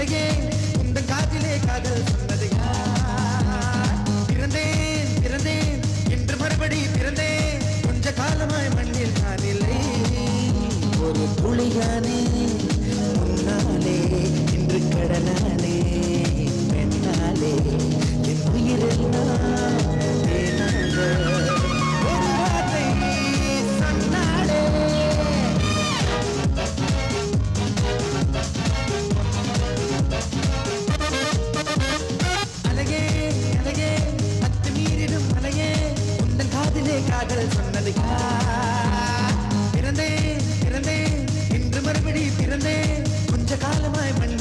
அழகே இந்த காதிலே காதல் சொன்னது பிறந்தேன் பிறந்தேன் என்று மறுபடி பிறந்தேன். கொஞ்ச காலமாய் மண்ணில் நான் இல்லை. ஒரு புலியானே உந்தன் காதல் சொன்னது பிறந்தே பிறந்தே பிறந்தேன் இன்று மறுபடி பிறந்தே கொஞ்ச காலமாய் மண்ணில்